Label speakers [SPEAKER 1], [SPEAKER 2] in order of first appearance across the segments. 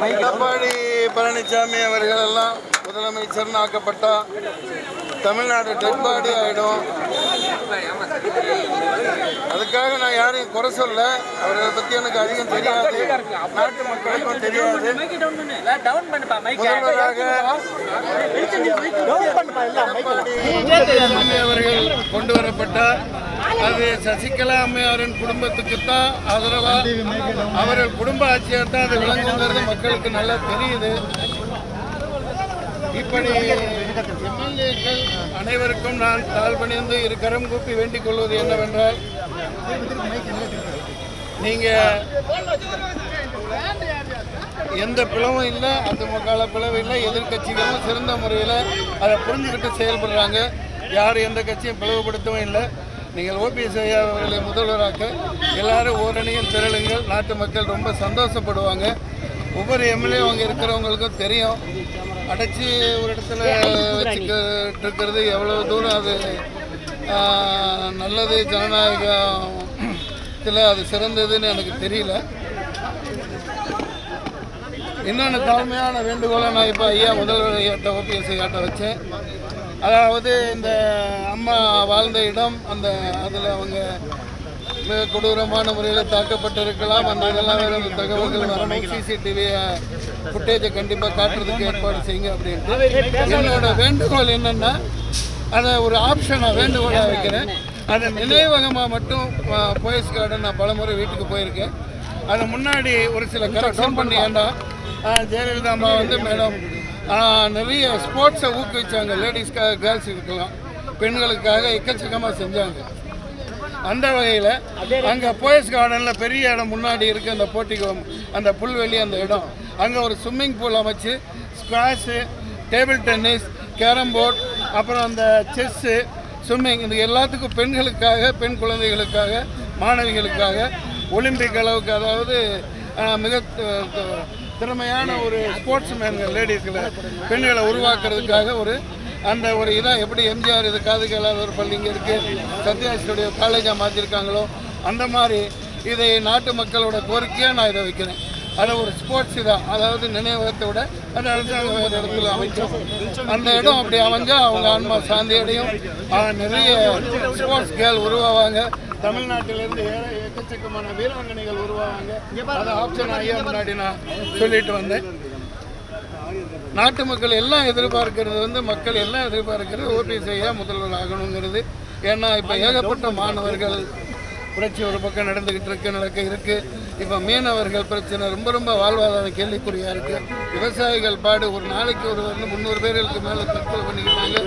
[SPEAKER 1] எடப்பாடி பழனிசாமி அவர்கள் எல்லாம் முதலமைச்சர்னு ஆக்கப்பட்டா Tamil Nadu dead body ஆயிடும். அதுக்காக நான் யாரையும் குறை சொல்ல அவரை பத்தி எனக்கு அதிகம் தெரியாது. நாட்டு மக்களுக்கும் தெரியாது. முதல்வராக எடப்பாடி அவர்கள் கொண்டு வரப்பட்டார். அது சசிகலா அம்மையாரின் குடும்பத்துக்கு தான் ஆதரவா? அவர்கள் குடும்ப ஆட்சியாக தான் அது விளங்குங்கிறது மக்களுக்கு நல்லா தெரியுது. இப்படி எம்எல்ஏக்கள் அனைவருக்கும் நான் கால் பணிந்து இரு கரம் கூப்பி வேண்டிக் கொள்வது என்னவென்றால் நீங்க எந்த பிளவும் இல்லை அதிமுக பிளவு இல்லை எதிர்கட்சிகளும் சிறந்த முறையில் அதை புரிஞ்சுக்கிட்டு செயல்படுறாங்க. யார் எந்த கட்சியும் பிளவுபடுத்தவும் இல்லை. நீங்கள் ஓபிஎஸ் ஐயா அவர்களை முதல்வராக்க எல்லாரும் ஓரணியில் திரளுங்கள். நாட்டு மக்கள் ரொம்ப சந்தோஷப்படுவாங்க. ஒவ்வொரு எம்எல்ஏ அங்கே இருக்கிறவங்களுக்கும் தெரியும். அடைச்சி ஒரு இடத்துல வச்சுக்கிட்டு இருக்கிறது எவ்வளோ தூரம் அது நல்லது ஜனநாயகத்தில் அது சிறந்ததுன்னு எனக்கு தெரியல. இன்னொன்று தாழ்மையான வேண்டுகோளை நான் இப்போ ஐயா முதல்வர் ஐயாட்ட ஓபிஎஸ் ஐயாட்ட வச்சேன். அதாவது இந்த அம்மா வாழ்ந்த இடம் அந்த அதில் அவங்க மிக கொடூரமான முறையில் தாக்கப்பட்டிருக்கலாம். அந்த இதெல்லாம் வேறு தகவல்கள் வரணும். சிசிடிவி ஃபுட்டேஜை கண்டிப்பாக காட்டுறதுக்கு ஏற்பாடு செய்யுங்க அப்படின்ட்டு. என்னோட வேண்டுகோள் என்னென்னா அதை ஒரு ஆப்ஷனாக வேண்டுகோளாக வைக்கிறேன். அதை நினைவகமாக மட்டும் போயஸ் கார்டன் நான் பலமுறை வீட்டுக்கு போயிருக்கேன். அது முன்னாடி ஒரு சில கரெக்ஷன் பண்ணி ஏண்டா ஜெயலலிதா அம்மா வந்து மேடம் நிறைய ஸ்போர்ட்ஸை ஊக்குவிச்சாங்க. லேடிஸ்க்காக கேர்ள்ஸ் இருக்கலாம். பெண்களுக்காக எக்கச்சக்கமாக செஞ்சாங்க. அந்த வகையில் அங்கே போயஸ் கார்டனில் பெரிய இடம் முன்னாடி இருக்குது அந்த போட்டிக்கு அந்த புல்வெளி அந்த இடம். அங்கே ஒரு ஸ்விம்மிங் பூல் அமைச்சு squash table tennis carrom board அப்புறம் அந்த செஸ்ஸு ஸ்விம்மிங் இது எல்லாத்துக்கும் பெண்களுக்காக பெண் குழந்தைகளுக்காக மாணவிகளுக்காக ஒலிம்பிக் அளவுக்கு அதாவது மிக திறமையான ஒரு ஸ்போர்ட்ஸ் மேன்கள் லேடிஸ்களை பெண்களை உருவாக்குறதுக்காக ஒரு அந்த ஒரு இதாக எப்படி எம்ஜிஆர் இது காது கேளாத ஒரு பள்ளி இங்கே இருக்குது சத்யாஸ்ருடைய காலேஜாக மாற்றிருக்காங்களோ அந்த மாதிரி இதை நாட்டு மக்களோட கோரிக்கையாக நான் இதை வைக்கிறேன். அதை ஒரு ஸ்போர்ட்ஸ் இதாக அதாவது நினைவகத்தை விட அந்த அரசாங்கம் இடத்துல அமைச்சோம் அந்த இடம் அப்படி அமைஞ்சால் அவங்க ஆன்மா சாந்தி அடையும். நிறைய ஸ்போர்ட்ஸ் கேர்ள் உருவாவாங்க. தமிழ்நாட்டிலிருந்து எக்கச்சக்கமான வீராங்கனைகள் உருவாவாங்க. அதை ஆப்ஷன் ஐயா முன்னாடி நான் சொல்லிட்டு வந்தேன். நாட்டு மக்கள் எல்லாம் எதிர்பார்க்கிறது வந்து மக்கள் எல்லாம் எதிர்பார்க்கிறது ஓபிஎஸ் ஐயா முதல்வர் ஆகணுங்கிறது. ஏன்னா இப்போ ஏகப்பட்ட மாணவர்கள் புரட்சி ஒரு பக்கம் நடந்துக்கிட்டு இருக்கு நடக்க இருக்கு. இப்போ மீனவர்கள் பிரச்சனை ரொம்ப ரொம்ப வாழ்வாதாரம் கேள்விக்குறியாக இருக்குது விவசாயிகள் பாடு ஒரு நாளைக்கு ஒரு வந்து முந்நூறு பேர்களுக்கு மேலே தற்கொலை பண்ணிக்கிட்டாங்க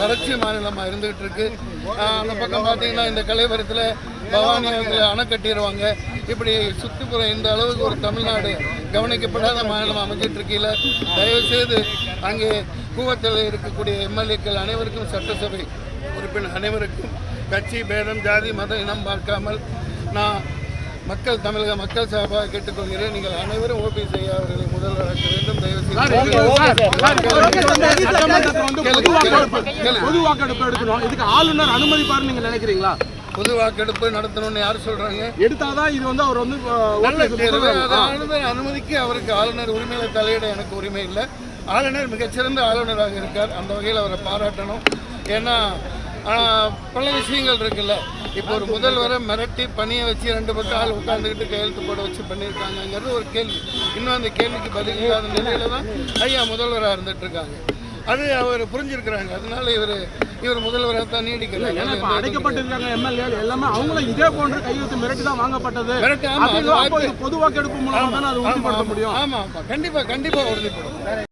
[SPEAKER 1] வறட்சி மாநிலமாக இருந்துகிட்டு இருக்கு. அந்த பக்கம் பார்த்தீங்கன்னா இந்த கலைவரத்தில் பவானியத்தில் அணை கட்டிடுவாங்க இப்படி சுற்றுப்புற இந்த அளவுக்கு ஒரு தமிழ்நாடு கவனிக்கப்படாத மாநிலம் அமைஞ்சிட்டு இருக்கையில் தயவுசெய்து அங்கே கூவத்தில் இருக்கக்கூடிய எம்எல்ஏக்கள் அனைவருக்கும் சட்டசபை உறுப்பினர் அனைவருக்கும் கட்சி பேதம் ஜாதி மதம் இனம் பார்க்காமல் நான் மக்கள் தமிழக மக்கள் சார்பாக கேட்டுக்கொள்கிறேன். நீங்கள் அனைவரும் ஓபிஎஸ் ஐயா அவர்களை முதல்வராக்க வேண்டும்.
[SPEAKER 2] பொது வாக்கெடுப்பு எடுக்கணும். இதுக்கு ஆளுநர் அனுமதிப்பாரு நீங்க நினைக்கிறீங்களா?
[SPEAKER 1] பொது வாக்கெடுப்பு நடத்தணும்னு யார் சொல்றாங்க?
[SPEAKER 2] எடுத்தாதான் இது வந்து அவர் வந்து
[SPEAKER 1] அனுமதிக்கு அவருக்கு ஆளுநர் உரிமையில தலையிட எனக்கு உரிமை இல்லை. ஆளுநர் மிகச்சிறந்த ஆளுநராக இருக்கார். அந்த வகையில் அவரை பாராட்டணும். ஏன்னா பல விஷயங்கள் இருக்குல்ல. இப்போ ஒரு முதல்வரை மிரட்டி பணியை வச்சு ரெண்டு பக்கம் ஆள் உட்காந்துக்கிட்டு கையெழுத்து போட வச்சு பண்ணியிருக்காங்கங்கிறது ஒரு கேள்வி. இன்னும் அந்த கேள்விக்கு பதில் இல்லாத நிலையில தான் ஐயா முதல்வராக இருந்துட்டு இருக்காங்க அது அவர் புரிஞ்சிருக்கிறாங்க. அதனால இவர் இவர் முதல்வராக தான்
[SPEAKER 2] இப்ப அடைக்கப்பட்டிருக்காங்க எம்எல்ஏ எல்லாமே அவங்களும் இதே போன்ற கையெழுத்து மிரட்டி தான் வாங்கப்பட்டது.
[SPEAKER 1] ஆமா,
[SPEAKER 2] பொது வாக்கெடுப்பு மூலமா தானே அது உறுதிப்படுத்த முடியும்?
[SPEAKER 1] ஆமாம் ஆமாம் கண்டிப்பாக கண்டிப்பாக உறுதிப்படும்.